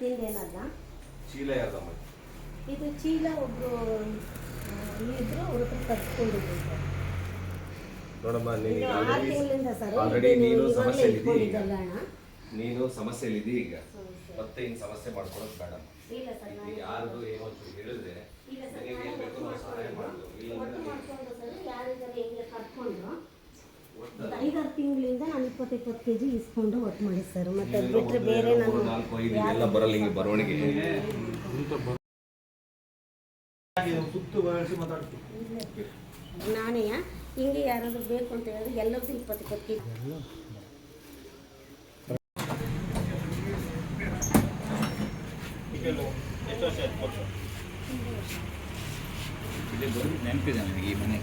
ತಿಂದೇನಲ್ಲ ಚೀಲ ಯಾವ್ದಮ್ಮ ಇದು ಚೀಲ ಒಬ್ರು ಇದ್ರು ಅವ್ರ ಹತ್ರ ಸರ್ ನೋಡಮ್ಮ ನೀನು ಇದು ಆರು ತಿಂಗಳಿಂದ ಸರ್ ಆಲ್ರೆಡಿ ನೀನು ಸಮಸ್ಯೆ ಸಮಸ್ಯೆಲಿದ್ದೀ ಈಗ. ಇಟ್ಕೊಂಡಿದ್ದಲ್ಲ ಅಣ್ಣ? ನೀನು ಈಗ. ಮತ್ತೆ ಇನ್ನು ಸಮಸ್ಯೆ ಮಾಡ್ಕೊಳ್ಳೋದು ಬೇಡ ಇಲ್ಲ ಸರ್ ನಾನು ಯಾರ್ದು ಏನೋ ಅಂತ ಹೇಳಿದ್ರೆ ಇಲ್ಲ ಸರ್ ನಿನಗೆ ಏನ್ ಬೇಕು ನಾವು ಸಹಾಯ ಮಾಡ್ತೀವಿ. ಒಟ್ಟು ಇಲ್ಲಾಂದ್ರೆ ಮಾಡ್ಕೊಂಡು ಸರ್ ಹೆಂಗೆ ಕಟ್ಕೊಂಡು ಒಟ್ಟು ಒಂದು ಐದಾರು ತಿಂಗಳಿಂದ ನಾನು ಇಪ್ಪತ್ತು ಇಪ್ಪತ್ತು ಕೆಜಿ ಇಸ್ಕೊಂಡು ಒಟ್ಟು ಮಾಡಿ ಸರ್ ಮತ್ತೆ ಅದು ಬಿಟ್ಟರೆ ಬೇರೆ ನಾನು ನಾಲ್ಕು ಐದು ಇದೆಲ್ಲ ಬರಲ್ಲ ಹಿಂಗೆ ಬರವಣಿಗೆ. ನಾನೇ ಹಿಂಗೆ ಯಾರಾದರೂ ಬೇಕು ಅಂತ ಹೇಳಿದ್ರೆ ಎಲ್ಲರದ್ದು ಇಪ್ಪತ್ತು ಇಪ್ಪತ್ತು ಕೆ ಜಿ ನೆನಪಿದೆ ನನಗೆ ಈ ಮನೆ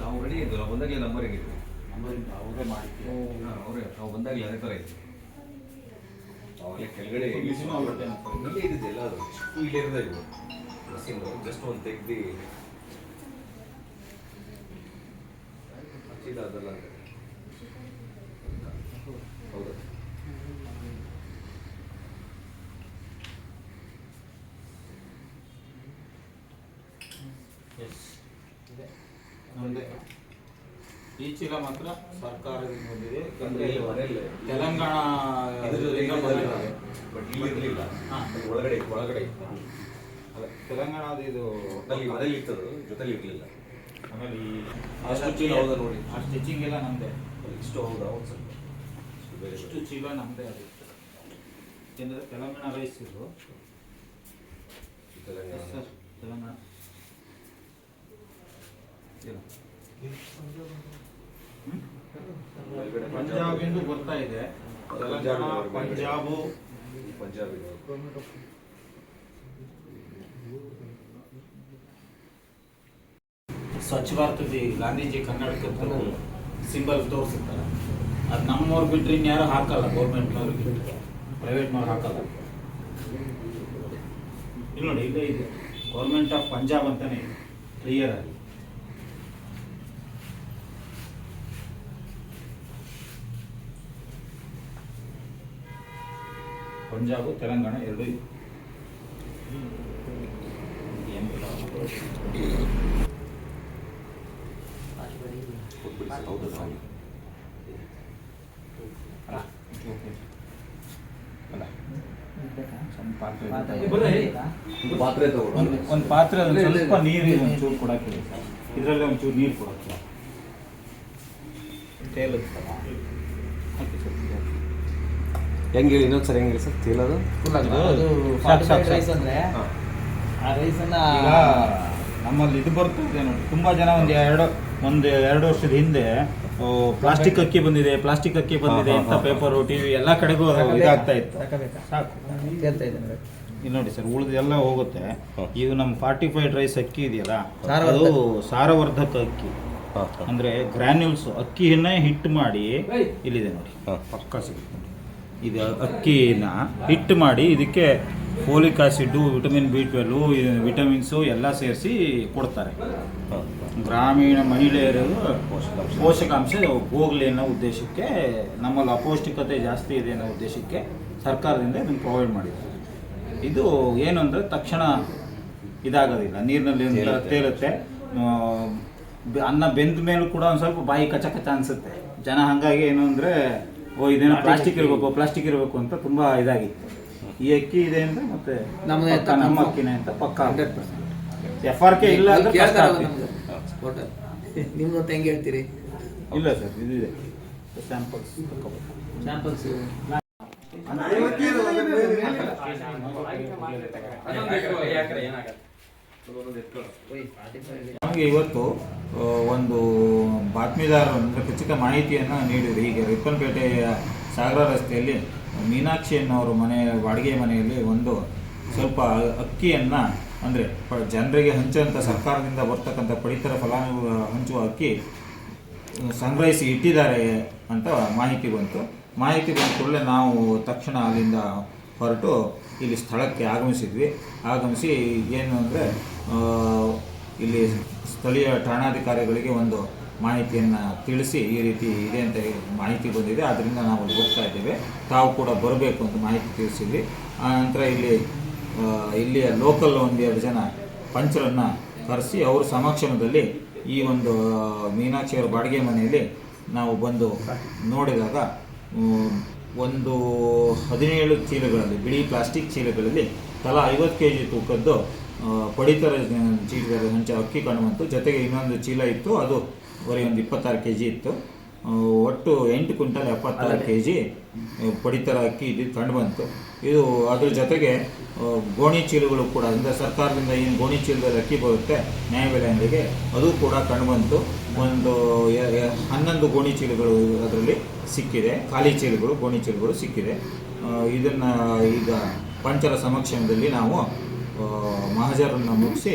ನಾವು ರೆಡಿ ಇದ್ದಲ್ಲ ನಾವು ಬಂದಾಗಲೇ ನಂಬರ್ ಇದ್ವಿ. ನಂಬರಿಂದ ಅವರೇ ಮಾಡಿದ್ದೀವಿ ಅವರೇ ನಾವು ಬಂದಾಗಲೇ ಅದೇ ಥರ ಇದ್ವಿ. ಅವಾಗಲೇ ಕೆಳಗಡೆ. ಇಲ್ಲೇ ಇದ್ದಿದ್ದು ಎಲ್ಲ ಅದು. ಇಲ್ಲೇ ಇರೋದೇ ಇದು ಮಷೀನ್ ಜಸ್ಟ್ ಒಂದು ತೆಗ್ದು ಚೀಲ ಅದೆಲ್ಲ ಹೌದು. ಎಸ್ ನಮ್ಮದೇ ಈ ಚೀಲ ಮಾತ್ರ ಸರ್ಕಾರದಿಂದ ಬಂದಿದೆ. ತೆಲಂಗಾಣ ಇದರಿಂದ ಬಂದಿದೆ. ಬಟ್ ಇಲ್ಲಿ ಇರಲಿಲ್ಲ. ಒಳಗಡೆ ಒಳಗಡೆ ಇತ್ತು. ಅಲ್ಲ, ತೆಲಂಗಾಣದ ಇದು ಅಲ್ಲಿ ಮನೇಲಿ ಇತ್ತದು ಜೊತೆಲಿ ಇರಲಿಲ್ಲ. ಆಮೇಲೆ ಈ ಅಷ್ಟು ಚೀಲ ಹೌದಾ ನೋಡಿ. ಆ ಸ್ಟಿಚಿಂಗ್ ಎಲ್ಲ ನಮ್ಮದೇ ಇಷ್ಟು ಹೌದಾ? ಒಂದು ಸ್ವಲ್ಪ. ಇಷ್ಟು ಚೀಲ ನಮ್ಮದೇ ಅದು. ಯಾಕೆಂದರೆ ತೆಲಂಗಾಣ ರೈಸ್ ಇದು. ತೆಲಂಗಾಣ. ಸರ್ ತೆಲಂಗಾಣ. ಏನು? ಎಂದು ಬರ್ತಾ ಇದೆ. ತೆಲಂಗಾಣ ಪಂಜಾಬ್ ಪಂಜಾಬು ಪಂಜಾಬ್. ಸ್ವಚ್ಛ ಭಾರತದ ಗಾಂಧೀಜಿ ಕರ್ನಾಟಕದ ಸಿಂಬಲ್ ತೋರಿಸುತ್ತಲ್ಲ ಅದು ನಮ್ಮವ್ರು ಬಿಟ್ಟರೆ ಇನ್ಯಾರು ಹಾಕಲ್ಲ ಗೌರ್ಮೆಂಟ್ನವ್ರು ಬಿಟ್ಟರೆ ಪ್ರೈವೇಟ್ನವ್ರು ಹಾಕಲ್ಲ. ಇಲ್ಲಿ ನೋಡಿ ಇಲ್ಲೇ ಇದೆ. ಗೌರ್ಮೆಂಟ್ ಆಫ್ ಪಂಜಾಬ್ ಅಂತಾನೆ ಇದೆ. ಕ್ಲಿಯರ್ ಆಗಿ. ಪಂಜಾಬು ತೆಲಂಗಾಣ ಎರಡು ಇದೆ? ಒಂದು ಪಾತ್ರೆ ಸ್ವಲ್ಪ ನೀರು ಒಂಚೂರು ಕೊಡಕ್ಕೆ ಇದರಲ್ಲಿ ಒಂಚೂರು ನೀರು ಕೊಡಕ್ಕೆ ತೇಲುತ್ತಲ್ಲ ಹಾಕಿ ಸ್ವಲ್ಪ. ಹೆಂಗೆ ಹೇಳಿ ಇನ್ನೊಂದು ಸರಿ ಹೆಂಗೆ ಹೇಳಿ ಸರ್? ತಿಳೋದು ಅದು? ಸಾಕು, ಸಾಕು, ರೈಸ್ ಸಾಕು. ಅಂದ್ರೆ ಆ ರೈಸ್ ಅನ್ನ ಈಗ ನಮ್ಮಲ್ಲಿ ಇದು ಬರ್ತಿದೆ ನೋಡಿ. ತುಂಬಾ ಜನ ಒಂದು ಎರಡು ಒಂದು ಎರಡು ವರ್ಷದ ಹಿಂದೆ ಪ್ಲಾಸ್ಟಿಕ್ ಅಕ್ಕಿ ಬಂದಿದೆ ಪ್ಲಾಸ್ಟಿಕ್ ಅಕ್ಕಿ ಬಂದಿದೆ ಅಂತ. ಪೇಪರ್ ಟಿವಿ ಎಲ್ಲ ಕಡೆಗೂ ಅದು ಇದಾಗ್ತಾ ಇತ್ತು. ಇಲ್ಲಿ ನೋಡಿ ಸರ್ ಉಳಿದೆಲ್ಲ ಹೋಗುತ್ತೆ. ಇದು ನಮ್ಮ ಫಾರ್ಟಿಫೈಡ್ ರೈಸ್ ಅಕ್ಕಿ ಇದೆಯಲ್ಲ ಸಾರವರ್ಧಕ. ಅದು ಸಾರವರ್ಧಕ ಅಕ್ಕಿ. ಅಂದ್ರೆ ಗ್ರಾನ್ಯೂಲ್ಸ್ ಅಕ್ಕಿಯನ್ನೇ ಹಿಟ್ಟು ಮಾಡಿ ಇಲ್ಲಿದೆ ನೋಡಿ. ಪಕ್ಕ ಸಿಗುತ್ತೆ. ನೋಡಿ ಇದು ಅಕ್ಕಿನ ಹಿಟ್ಟು ಮಾಡಿ ಇದಕ್ಕೆ folic acid vitamin B twelve vitamins ಎಲ್ಲ ಸೇರಿಸಿ ಕೊಡ್ತಾರೆ. ಗ್ರಾಮೀಣ ಮಹಿಳೆಯರು ಪೋಷಕಾಂಶ ಹೋಗಲಿ ಅನ್ನೋ ಉದ್ದೇಶಕ್ಕೆ ನಮ್ಮಲ್ಲಿ ಅಪೌಷ್ಟಿಕತೆ ಜಾಸ್ತಿ ಇದೆ ಅನ್ನೋ ಉದ್ದೇಶಕ್ಕೆ ಸರ್ಕಾರದಿಂದ ಇದನ್ನು ಪ್ರೊವೈಡ್ ಮಾಡಿದ್ದಾರೆ. ಇದು ಏನು ಅಂದರೆ ತಕ್ಷಣ ಇದಾಗೋದಿಲ್ಲ. ನೀರಿನಲ್ಲಿ ತೇರುತ್ತೆ ಅನ್ನ ಬೆಂದ ಮೇಲೂ ಕೂಡ ಒಂದು ಸ್ವಲ್ಪ ಬಾಯಿ ಕಚ್ಚ ಕಚ ಅನಿಸುತ್ತೆ. ಜನ ಹಾಗಾಗಿ ಏನು ಅಂದರೆ ಓ ಇದೇನೋ ಪ್ಲಾಸ್ಟಿಕ್ ಇರಬೇಕು ಪ್ಲಾಸ್ಟಿಕ್ ಇರಬೇಕು ಅಂತ ತುಂಬ ಇದಾಗಿತ್ತು ಈ ಅಕ್ಕಿ ಇದೆ ಅಂತ ಮತ್ತೆ ಪಕ್ಕ ನಮ್ಮ ಅಕ್ಕಿನೇ ಅಂತ ಪಕ್ಕ hundred percent F R K ಇಲ್ಲ ಅಂದ್ರೆ ಕಷ್ಟ ಆಗ್ತಿತ್ತು. ನಮ್ದು ಅಂತ ಹೆಂಗೆ ಹೇಳ್ತೀರಿ ಇಲ್ಲ ಸರ್ ಇದಿದೆ ಸ್ಯಾಂಪಲ್ಸ್ ಸ್ಯಾಂಪಲ್ಸ್ ನಮಗೆ ಇವತ್ತು ಒಂದು ಬಾತ್ಮಿದಾರರು, ಅಂದರೆ ಖಚಿತ ಮಾಹಿತಿಯನ್ನು ನೀಡಿದ್ರು. ಹೀಗೆ ರಿಪ್ಪನ್ಪೇಟೆಯ ಸಾಗರ ರಸ್ತೆಯಲ್ಲಿ ಮೀನಾಕ್ಷಿ ಅನ್ನೋರು ಮನೆ, ಬಾಡಿಗೆ ಮನೆಯಲ್ಲಿ ಒಂದು ಸ್ವಲ್ಪ ಅಕ್ಕಿಯನ್ನು, ಅಂದರೆ ಜನರಿಗೆ ಹಂಚುವಂಥ ಸರ್ಕಾರದಿಂದ ಬರ್ತಕ್ಕಂಥ ಪಡಿತರ ಫಲಾನುಭವಿ ಹಂಚುವ ಅಕ್ಕಿ ಸಂಗ್ರಹಿಸಿ ಇಟ್ಟಿದ್ದಾರೆ ಅಂತ ಮಾಹಿತಿ ಬಂತು. ಮಾಹಿತಿ ಬಂದ ಕೂಡಲೇ ನಾವು ತಕ್ಷಣ ಅಲ್ಲಿಂದ ಹೊರಟು ಇಲ್ಲಿ ಸ್ಥಳಕ್ಕೆ ಆಗಮಿಸಿದ್ವಿ. ಆಗಮಿಸಿ ಏನು ಅಂದರೆ ಇಲ್ಲಿ ಸ್ಥಳೀಯ ಠಾಣಾಧಿಕಾರಿಗಳಿಗೆ ಒಂದು ಮಾಹಿತಿಯನ್ನು ತಿಳಿಸಿ ಈ ರೀತಿ ಇದೆ ಅಂತ ಮಾಹಿತಿ ಬಂದಿದೆ. ಅದರಿಂದ ನಾವು ಅಲ್ಲಿ ಹೋಗ್ತಾ ಇದ್ದೇವೆ. ತಾವು ಕೂಡ ಬರಬೇಕು ಅಂತ ಮಾಹಿತಿ ತಿಳಿಸಿದ್ವಿ. ಆ ನಂತರ ಇಲ್ಲಿ ಇಲ್ಲಿಯ ಲೋಕಲ್ ಒಂದೆರಡು ಜನ ಪಂಚರನ್ನು ಕರೆಸಿ ಅವ್ರ ಸಮಕ್ಷಮದಲ್ಲಿ ಈ ಒಂದು ಮೀನಾಕ್ಷಿಯವರ ಬಾಡಿಗೆ ಮನೆಯಲ್ಲಿ ನಾವು ಬಂದು ನೋಡಿದಾಗ ಒಂದು ಹದಿನೇಳು ಚೀಲಗಳಲ್ಲಿ, ಬಿಳಿ ಪ್ಲಾಸ್ಟಿಕ್ ಚೀಲಗಳಲ್ಲಿ ತಲಾ ಐವತ್ತು ಕೆ ಜಿ ತೂಕದ್ದು ಪಡಿತರ ಚೀಲದ ಹಂಚ, ಅಕ್ಕಿ ಕಾಣುವಂಥ ಜೊತೆಗೆ ಇನ್ನೊಂದು ಚೀಲ ಇತ್ತು, ಅದು ಬರೀ ಒಂದು ಇಪ್ಪತ್ತಾರು ಕೆ ಜಿ ಇತ್ತು. ಒಟ್ಟು ಎಂಟು ಕ್ವಿಂಟಲ್ ಎಪ್ಪತ್ತಾರು ಕೆ ಜಿ ಪಡಿತರ ಅಕ್ಕಿ ಇದು ಕಂಡು ಬಂತು. ಇದು ಅದ್ರ ಜೊತೆಗೆ ಗೋಣಿ ಚೀಲಗಳು ಕೂಡ ಅಂದರೆ ಸರ್ಕಾರದಿಂದ ಏನು ಗೋಣಿ ಚೀಲದಲ್ಲಿ ಅಕ್ಕಿ ಬರುತ್ತೆ ನ್ಯಾಯಬೆಲೆ ಅಂಗಡಿಗೆ ಅದು ಕೂಡ ಕಂಡುಬಂತು ಒಂದು ಹನ್ನೊಂದು ಗೋಣಿ ಚೀಲಗಳು ಅದರಲ್ಲಿ ಸಿಕ್ಕಿದೆ ಖಾಲಿ ಚೀಲಗಳು ಗೋಣಿ ಚೀಲಗಳು ಸಿಕ್ಕಿದೆ. ಇದನ್ನು ಈಗ ಪಂಚರ ಸಮಕ್ಷಮದಲ್ಲಿ ನಾವು ಮಹಾಜರನ್ನು ಮುಗಿಸಿ